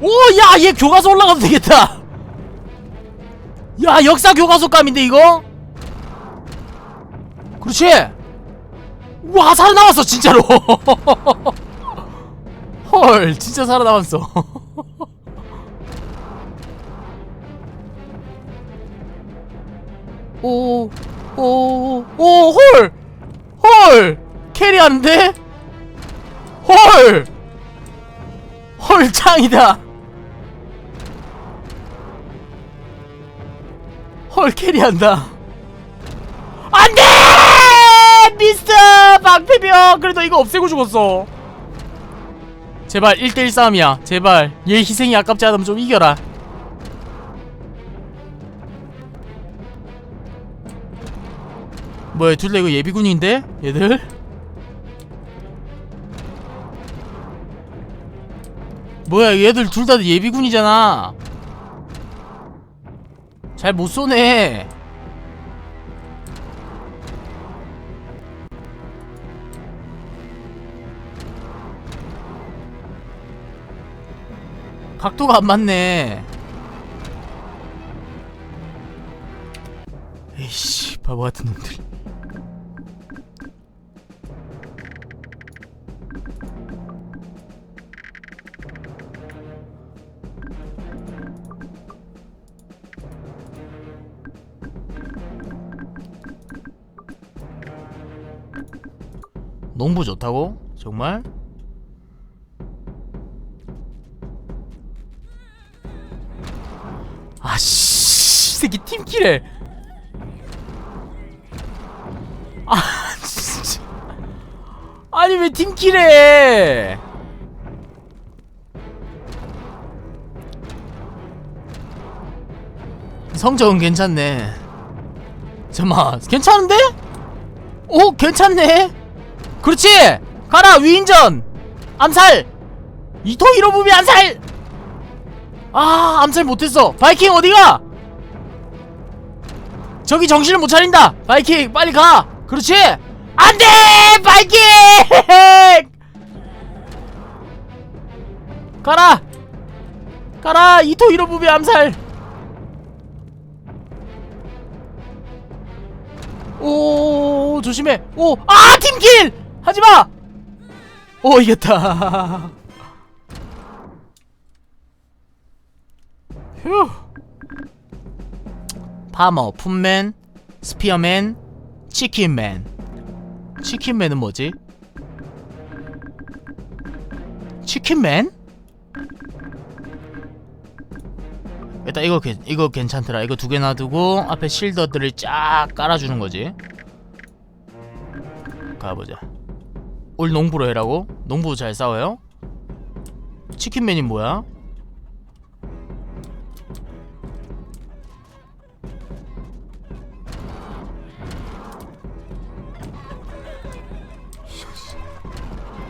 오야 얘 교과서 올라가도 되겠다 야 역사 교과서감인데 이거 그렇지 와 살아남았어 진짜로 헐 진짜 살아남았어 오, 오, 오, 헐! 헐! 캐리하는데? 헐! 헐, 짱이다! 헐, 캐리한다! 안 돼! 미스터 방패병! 그래도 이거 없애고 죽었어. 제발 1대1 싸움이야. 제발. 얘 희생이 아깝지 않으면 좀 이겨라. 뭐야 둘 다 이거 예비군인데? 얘들? 뭐야 얘들 둘 다 예비군이잖아 잘 못 쏘네. 각도가 안 맞네. 에이씨 바보 같은 놈들 농부 좋다고? 정말? 아씨 이 새끼 팀킬해 아 진짜 아니 왜 팀킬해 성적은 괜찮네 잠깐만 괜찮은데? 오 괜찮네 그렇지. 가라 위인전. 암살. 이토 히로부미 암살. 아 암살 못했어. 바이킹 어디가? 저기 정신을 못 차린다. 바이킹 빨리 가. 그렇지? 안돼! 바이킹! 가라. 가라 이토 히로부미 암살. 오 조심해. 오아 팀킬 하지마 오 이겼다 휴 파머 풋맨 스피어맨 치킨맨 치킨맨은 뭐지 치킨맨 일단 이거 괜- 이거 괜찮더라. 이거 두 개 놔두고 앞에 실더들을 쫙 깔아주는 거지. 가보자. 올 농부로 해라고? 농부 잘 싸워요? 치킨맨이 뭐야?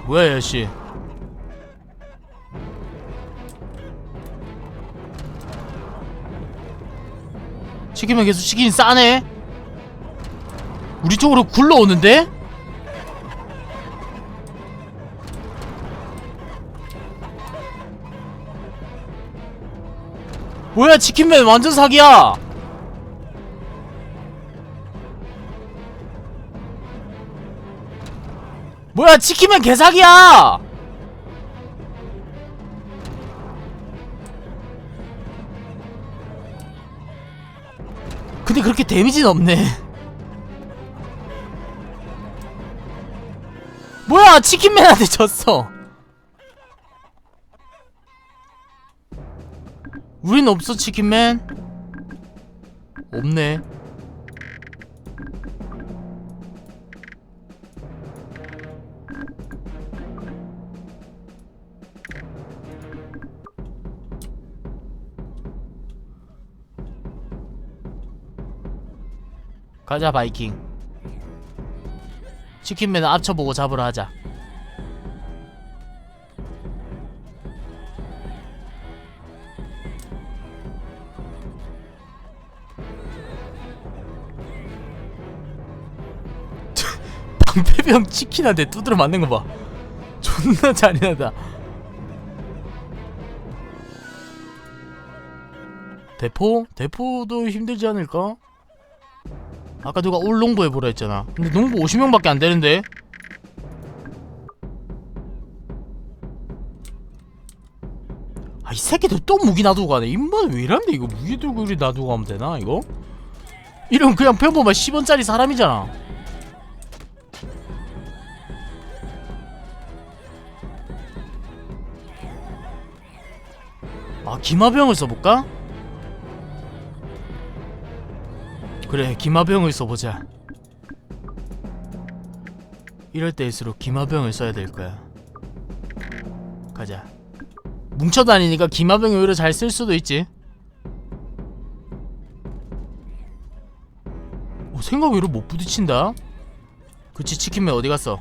뭐야 야씨 치킨맨 계속 치킨 싸네 우리 쪽으로 굴러오는데? 뭐야 치킨맨 완전 사기야. 뭐야 치킨맨 개사기야. 근데 그렇게 데미지는 없네. 뭐야 치킨맨한테 졌어 우린 없어 치킨맨. 없네. 가자 바이킹. 치킨맨 앞쳐보고 잡으러 하자 치킨한테 두드려 맞는 거 봐. 존나 잔인하다. 대포? 대포도 힘들지 않을까? 아까 누가 올 농부 해보라 했잖아. 근데 농부 50명밖에 안 되는데. 아 이 새끼들 또 무기 놔두고 가네. 인만 왜 이런데? 이거 무기 들고 이리 놔두고 가면 되나 이거? 이러면 그냥 평범한 10원짜리 사람이잖아 아 기마병을 써볼까? 그래 기마병을 써보자. 이럴 때일수록 기마병을 써야 될 거야. 가자. 뭉쳐다니니까 기마병이 오히려 잘 쓸 수도 있지. 어, 생각 외로 못 부딪힌다. 그치 치킨맨 어디 갔어?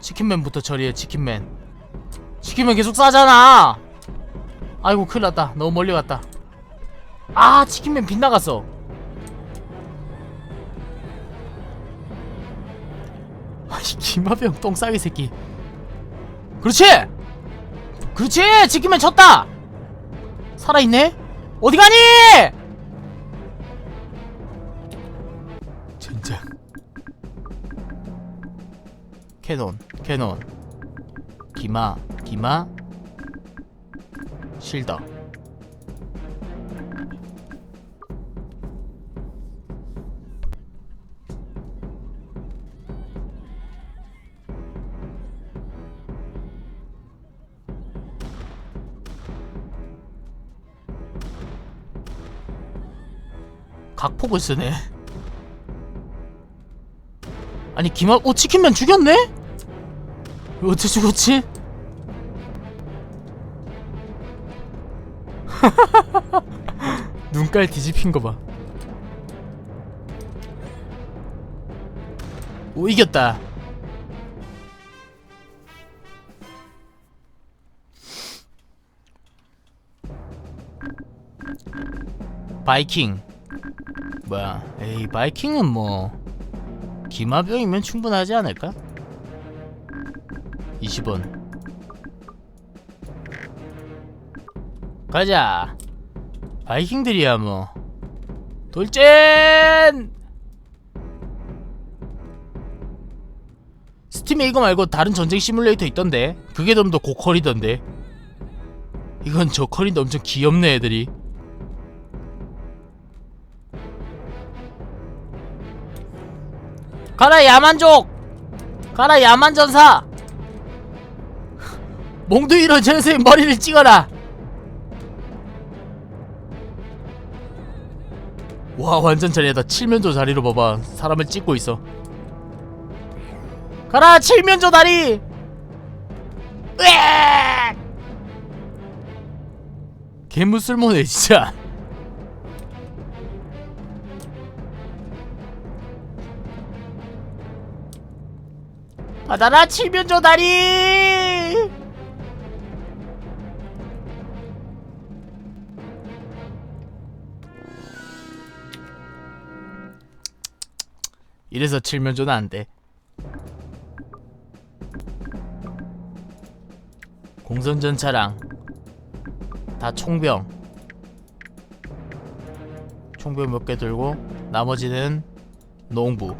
치킨맨부터 처리해 치킨맨. 치킨맨 계속 싸잖아 아이고 큰일 났다. 너무 멀리 갔다. 아 치킨맨 빗나갔어. 아이 김하병 똥싸기 새끼. 그렇지! 그렇지! 치킨맨 쳤다! 살아있네? 어디 가니? 젠장 캐논 캐논. 기마 기마 실더 각폭을 쓰네 아니 기마 오 치킨맨 죽였네? 왜 어째 죽었지? 눈깔 뒤집힌 거 봐. 오 이겼다. 바이킹. 뭐야? 에이 바이킹은 뭐 기마병이면 충분하지 않을까? 20원. 가자. 바이킹들이야 뭐. 돌진! 스팀에 이거 말고 다른 전쟁 시뮬레이터 있던데. 그게 좀 더 고퀄이던데. 이건 저퀄인데 엄청 귀엽네 애들이. 가라 야만족! 가라 야만전사! 몽둥이로 전세의 머리를 찍어라 와 완전 잘했다 칠면조 자리로 봐봐. 사람을 찍고 있어. 가라 칠면조 다리! 으악! 개무 쓸모네 진짜. 받아라 칠면조 다리 이래서 칠면조는 안 돼. 공선전차랑 다 총병. 총병 몇 개 들고 나머지는 농부.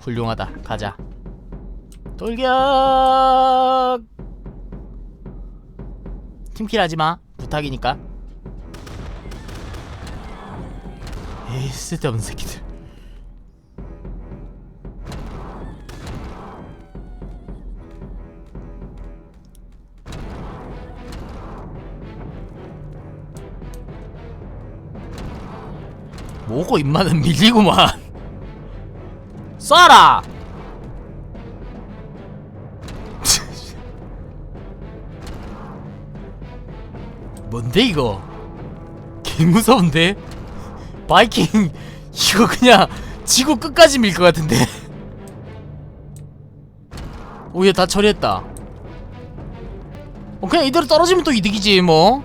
훌륭하다. 가자. 돌격! 팀킬 하지마. 부탁이니까. 에이 쓸데없는 새끼들 뭐고 임마는 밀리구만. 쏴라! 뭔데 이거? 개 무서운데? 바이킹 이거 그냥 지구 끝까지 밀 것 같은데. 오얘 다 처리했다. 어 그냥 이대로 떨어지면 또 이득이지 뭐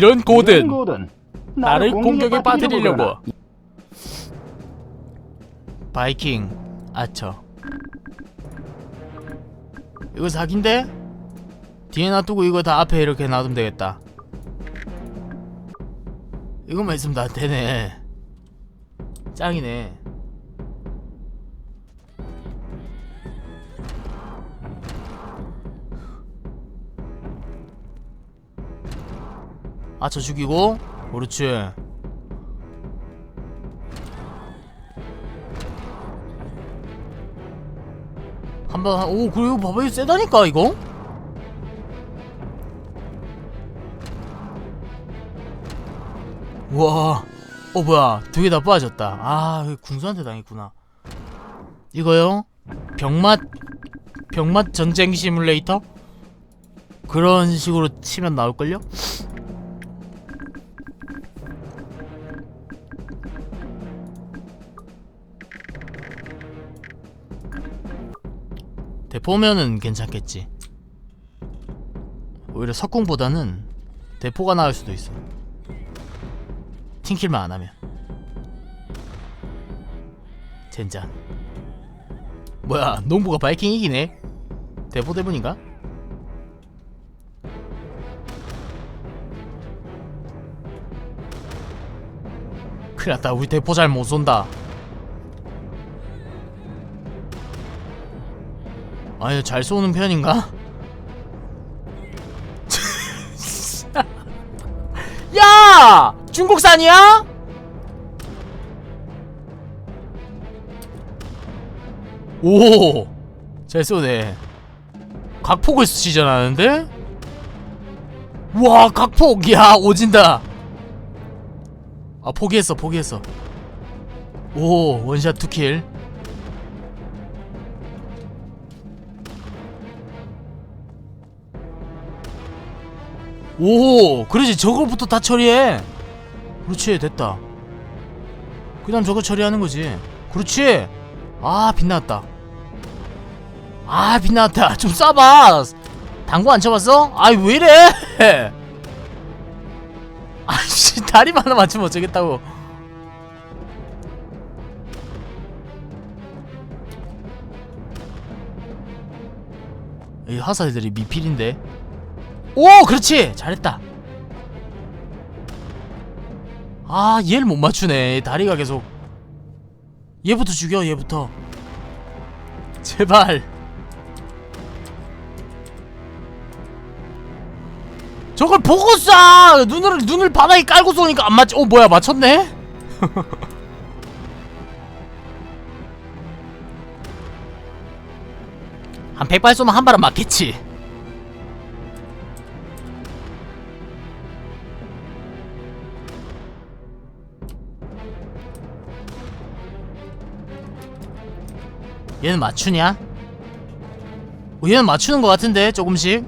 이런 고든. 나를 공격에 빠뜨리려고. 바이킹 아처. 이거 사기인데? 뒤에 놔두고 이거 다 앞에 이렇게 놔두면 되겠다. 이것만 있으면 다 되네. 짱이네 아처 죽이고 그렇지 한번 오 그리고 봐봐 이거 세다니까 이거? 우와. 어 뭐야. 두 개 다 빠졌다. 아 궁수한테 당했구나. 이거요? 병맛 병맛 전쟁 시뮬레이터? 그런 식으로 치면 나올걸요 대포면은 괜찮겠지. 오히려 석궁보다는 대포가 나을 수도 있어. 팅킬만 안 하면. 젠장. 뭐야, 농부가 바이킹 이기네. 대포 대문인가? 큰일 났다. 우리 대포 잘 못 쏜다. 아니 잘 쏘는 편인가? 야! 중국산이야? 오! 잘 쏘네. 각폭을 시전하는데? 와, 각폭! 야, 오진다! 아, 포기했어, 포기했어. 오, 원샷 투킬. 오 그러지. 저거부터 다 처리해. 그렇지 됐다. 그 다음 저거 처리하는 거지. 그렇지. 아 빛났다. 아 빛났다. 좀 쏴봐. 당구 안 쳐봤어? 아이 왜이래? 아씨 다리만 하나 맞추면 어쩌겠다고. 이 화살들이 미필인데 오 그렇지. 잘했다. 아 얘를 못 맞추네. 다리가 계속. 얘부터 죽여 얘부터. 제발. 저걸 보고 쏴 눈을 눈을 바닥에 깔고 쏘니까 안 맞지. 어 뭐야 맞췄네? 한 100발 쏘면 한 발은 맞겠지 얘는 맞추냐? 어, 얘는 맞추는 것 같은데 조금씩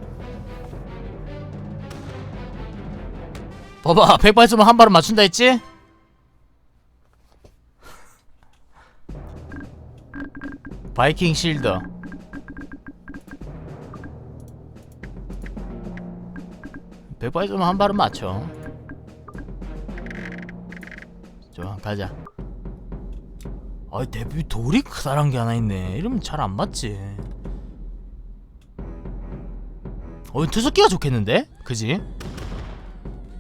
봐봐 백발 쏘면 한 발은 맞춘다 했지? 바이킹 실드 백발 쏘면 한 발은 맞춰 좋아 가자 아이 데뷔 돌이 크다란 게 하나 있네. 이러면 잘 안 맞지. 어 투석기가 좋겠는데? 그지?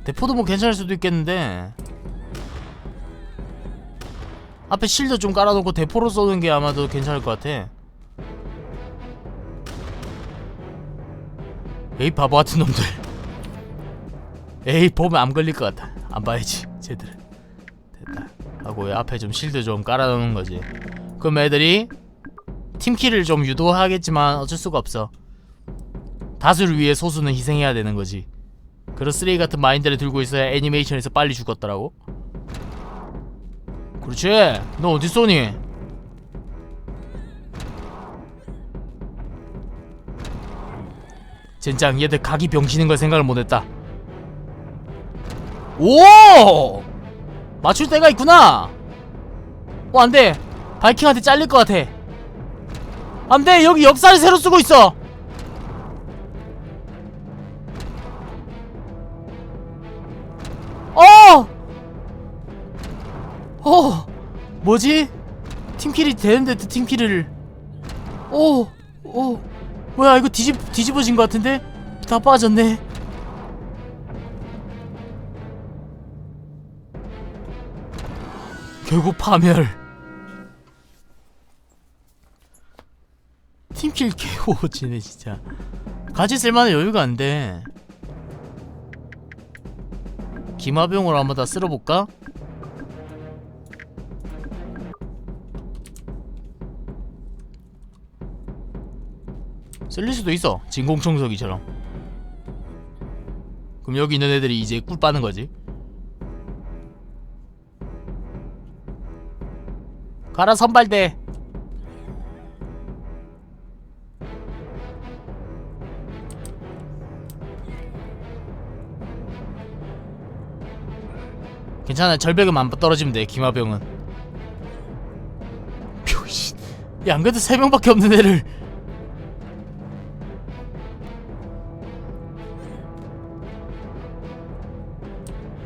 대포도 뭐 괜찮을 수도 있겠는데. 앞에 실드 좀 깔아놓고 대포로 쏘는 게 아마도 괜찮을 것 같아. 에이 바보 같은 놈들. 에이 보면 안 걸릴 것 같아. 안 봐야지 쟤들은. 됐다 하고 이 앞에 좀 실드 좀 깔아놓는 거지. 그럼 애들이 팀킬을 좀 유도하겠지만 어쩔 수가 없어. 다수를 위해 소수는 희생해야 되는 거지. 그런 쓰레기 같은 마인드를 들고 있어야 애니메이션에서 빨리 죽었더라고. 그렇지? 너 어디 쏘니? 젠장 얘들 각이 병치는 걸 생각을 못했다. 오 맞출 때가 있구나 어 안돼 바이킹한테 잘릴 것 같아 안돼 여기 역사를 새로 쓰고 있어 어! 어! 뭐지? 팀킬이 되는데 그 팀킬을 오! 오! 뭐야 이거 뒤집, 뒤집어진 것 같은데? 다 빠졌네 결국 파멸. 팀킬 개오지네 진짜. 같이 쓸만한 여유가 안 돼. 기마병으로 한번 다 쓸어볼까? 쓸릴 수도 있어. 진공청소기처럼. 그럼 여기 있는 애들이 이제 꿀 빠는 거지 가라 선발대. 괜찮아 절벽에만 안 떨어지면 돼 기마병은. 표신 야안 그래도 세 명밖에 없는 애를.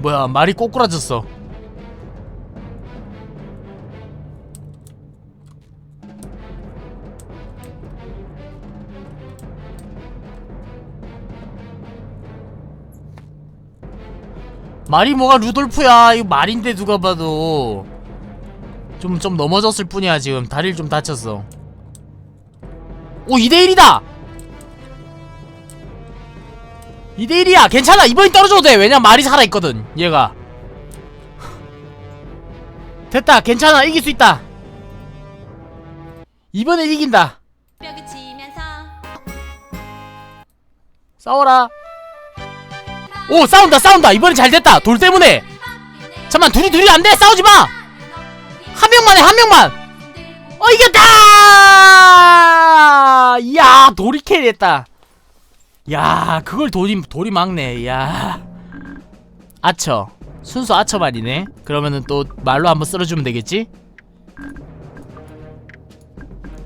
뭐야 말이 꼬꾸라졌어 말이 뭐가 루돌프야. 이거 말인데 누가 봐도. 좀좀 넘어졌을 뿐이야 지금. 다리를 좀 다쳤어. 오 2대1이다! 2대1이야! 괜찮아! 이번엔 떨어져도 돼! 왜냐 말이 살아있거든 얘가. 됐다. 괜찮아. 이길 수 있다. 이번엔 이긴다. 뼈를 치면서. 싸워라 오 싸운다 싸운다. 이번엔 잘 됐다. 돌 때문에. 잠만 둘이 둘이 안 돼. 싸우지 마. 한 명만 해 한 명만. 어 이겼다! 이야 돌이 캐리했다. 야 그걸 돌이 돌이 막네. 야. 아처. 순수 아처 말이네. 그러면은 또 말로 한번 쓸어주면 되겠지?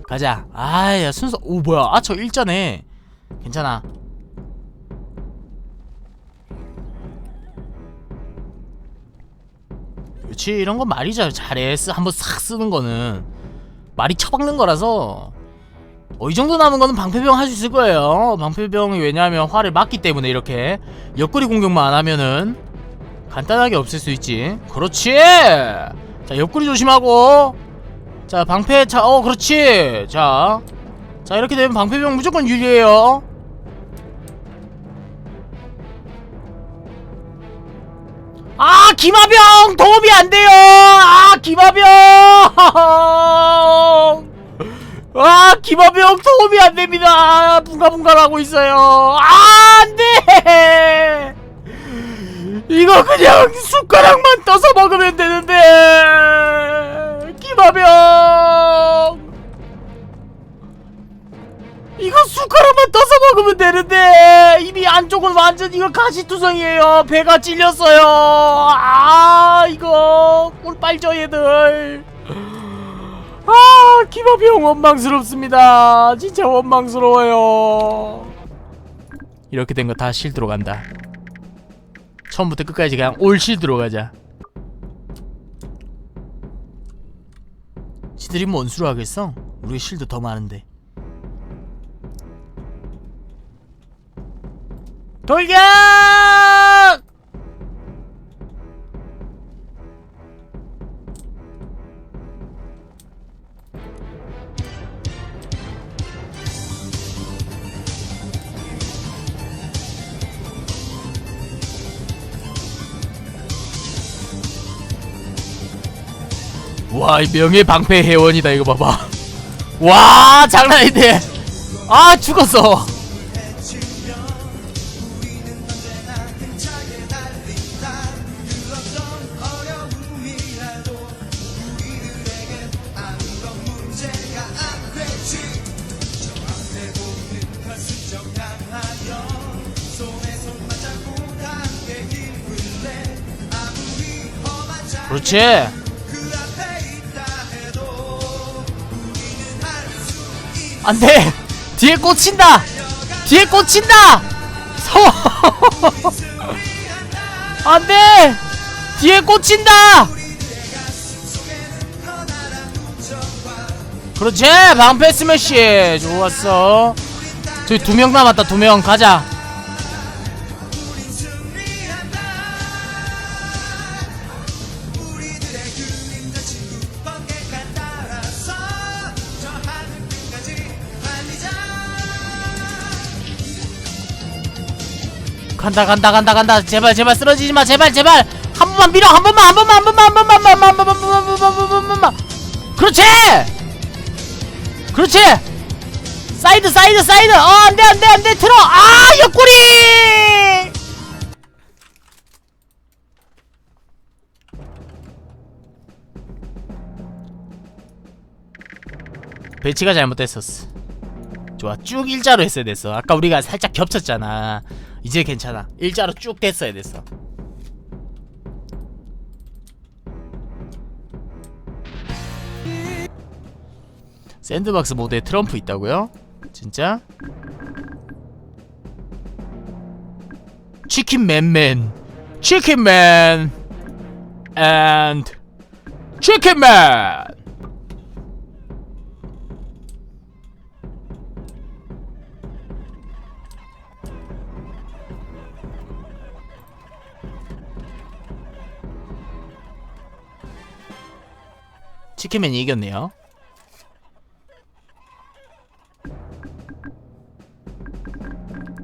가자. 아야 순수 오 뭐야. 아처 일전에 괜찮아 그렇지. 이런 건 말이죠. 잘해. 쓰 한번 싹 쓰는 거는. 말이 처박는 거라서. 어, 이 정도 남은 거는 방패병 할 수 있을 거예요. 방패병이 왜냐하면 화를 막기 때문에 이렇게 옆구리 공격만 안 하면은 간단하게 없앨 수 있지. 그렇지! 자 옆구리 조심하고. 자 방패 차어 그렇지! 자자 이렇게 되면 방패병 무조건 유리해요 아 기마병! 도움이 안 돼요! 아 기마병! 아 기마병 도움이 안 됩니다! 붕가붕가하고 있어요! 아 안돼! 이거 그냥 숟가락만 떠서 먹으면 되는데! 기마병 이거 숟가락만 떠서 먹으면 되는데. 이미 안쪽은 완전 이거 가시투성이에요. 배가 찔렸어요. 아 이거 꿀 빨죠 얘들. 아 기마병 원망스럽습니다. 진짜 원망스러워요. 이렇게 된 거 다 실드로 간다. 처음부터 끝까지 그냥 올 실드로 가자. 지들이 뭔 수로 하겠어? 우리 실드 더 많은데 돌격! 와, 이 명예 방패 회원이다 이거 봐봐. 와, 장난 아닌데. 아, 죽었어. 그렇지. 안 돼. 뒤에 꽂힌다. 뒤에 꽂힌다. 서. 안 돼. 뒤에 꽂힌다. 그렇지 방패 스매시 좋았어 저기 두 명 남았다 두 명 가자 간다 간다 간다 간다. 제발 제발 쓰러지지 마. 제발 제발. 한 번만 밀어. 한 번만 한 번만 한 번만 한 번만 한 번만 한 번만 한 번만 한 번만 한 번만 그렇지! 그렇지! 사이드 사이드 사이드. 어 안돼 안돼 안돼. 틀어. 아 옆구리! 배치가 잘못됐었어. 좋아. 쭉 일자로 했어야 됐어. 아까 우리가 살짝 겹쳤잖아 이제 괜찮아. 일자로 쭉 됐어야 됐어. 샌드박스 모드에 트럼프 있다고요? 진짜? 치킨맨맨. 치킨맨. And 치킨맨 치킨맨이 이겼네요.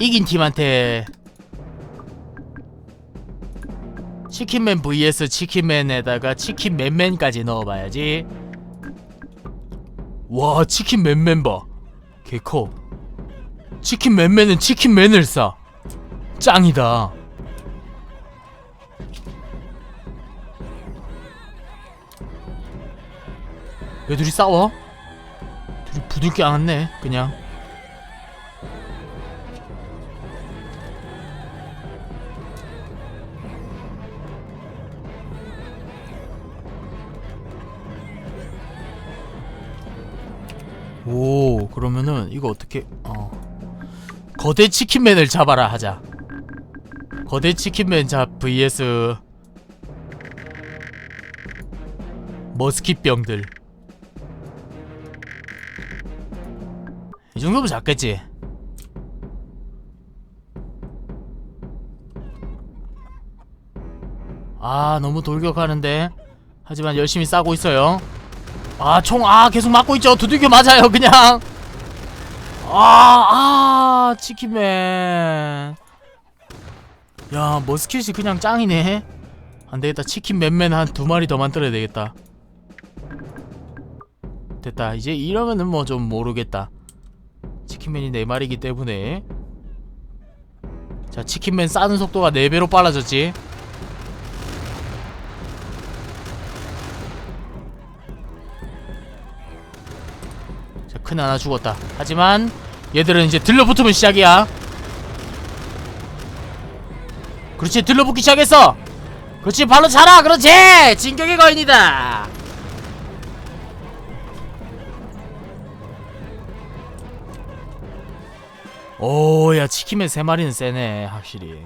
이긴 팀한테 치킨맨 vs 치킨맨에다가 치킨맨맨까지 넣어봐야지. 와 치킨맨맨 봐. 개커. 치킨맨맨은 치킨맨을 쏴. 짱이다 왜 둘이 싸워? 둘이 부들게 않았네 그냥. 오 그러면은 이거 어떻게 어. 거대 치킨맨을 잡아라 하자. 거대 치킨맨 잡 vs. 머스킷병들 이 정도면 작겠지 아 너무 돌격하는데 하지만 열심히 싸고 있어요 아, 총, 아, 계속 맞고 있죠. 두들겨 맞아요, 그냥. 아, 아, 치킨맨. 야, 머스킷이 그냥 짱이네. 안 되겠다. 치킨 맨맨 한 두 마리 더 만들어야 되겠다. 됐다. 이제 이러면은 뭐 좀 모르겠다. 치킨맨이 네 마리기 때문에. 자, 치킨맨 싸는 속도가 네 배로 빨라졌지. 자, 큰 하나 죽었다. 하지만 얘들은 이제 들러붙으면 시작이야. 그렇지, 들러붙기 시작했어. 그렇지, 발로 차라. 그렇지, 진격의 거인이다. 오, 야 치킨맨 세 마리는 세네, 확실히.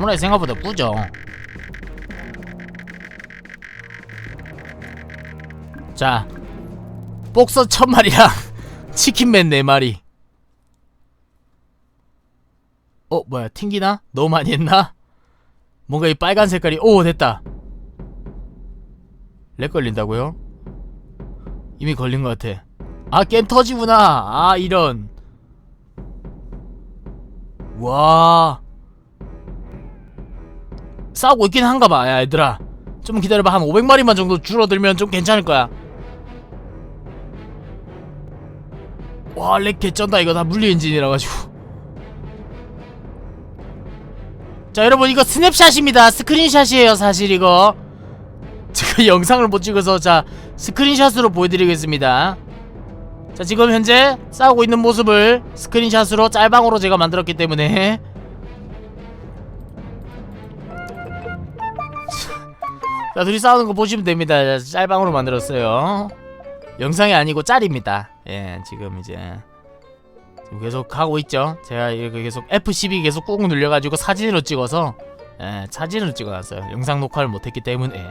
사무라이 생각보다 꾸죠. 자, 복서 천 마리랑 치킨맨 네 마리. 어, 뭐야, 튕기나? 너무 많이 했나? 뭔가 이 빨간 색깔이, 오, 됐다. 렉 걸린다고요? 이미 걸린 것 같아. 아, 게임 터지구나. 아, 이런. 와. 싸우고 있긴 한가 봐, 야, 얘들아. 좀 기다려봐. 한 500마리만 정도 줄어들면 좀 괜찮을 거야. 와, 렉 개쩐다. 이거 다 물리 엔진이라 가지고. 자, 여러분 이거 스냅샷입니다. 스크린샷이에요, 사실 이거. 제가 영상을 못 찍어서 자, 스크린샷으로 보여드리겠습니다. 자 지금 현재 싸우고 있는 모습을 스크린샷으로 짤방으로 제가 만들었기 때문에 자 둘이 싸우는 거 보시면 됩니다. 짤방으로 만들었어요. 영상이 아니고 짤입니다. 예 지금 이제 지금 계속 하고 있죠. 제가 이렇게 계속 F12 계속 꾹 눌려가지고 사진으로 찍어서 예 사진으로 찍어놨어요. 영상 녹화를 못했기 때문에.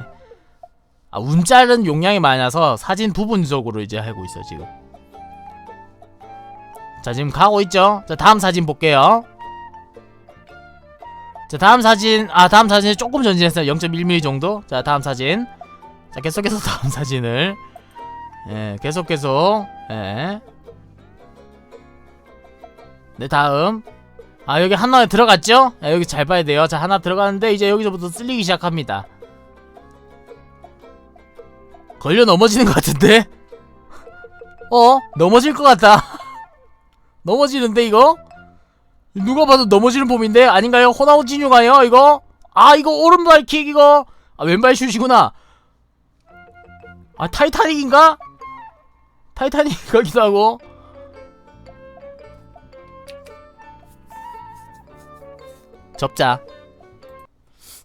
아 운짤은 용량이 많아서 사진 부분적으로 이제 하고 있어 지금. 자 지금 가고 있죠? 자 다음 사진 볼게요 자 다음 사진 아 다음 사진이 조금 전진했어요 0.1mm 정도 자 다음 사진 자 계속해서 다음 사진을 예 계속 계속 예. 네 다음 아 여기 하나 들어갔죠? 아, 여기 잘 봐야 돼요 자 하나 들어갔는데 이제 여기서부터 쓸리기 시작합니다 걸려 넘어지는 것 같은데? 어? 넘어질 것 같다 넘어지는데 이거? 누가 봐도 넘어지는 폼인데 아닌가요? 호나우지뉴가요 이거? 아 이거 오른발 킥 이거. 아 왼발 슛이구나. 아 타이타닉인가? 타이타닉 같기도 하고. 접자.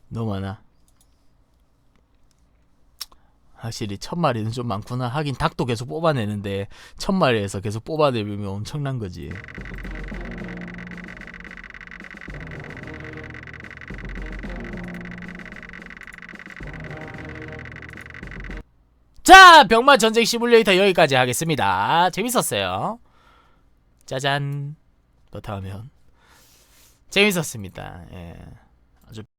너무 많아. 확실히 천 마리는 좀 많구나. 하긴 닭도 계속 뽑아내는데 천 마리에서 계속 뽑아내면 엄청난 거지 자 병마 전쟁 시뮬레이터 여기까지 하겠습니다. 재밌었어요. 짜잔. 그렇다면 재밌었습니다. 예.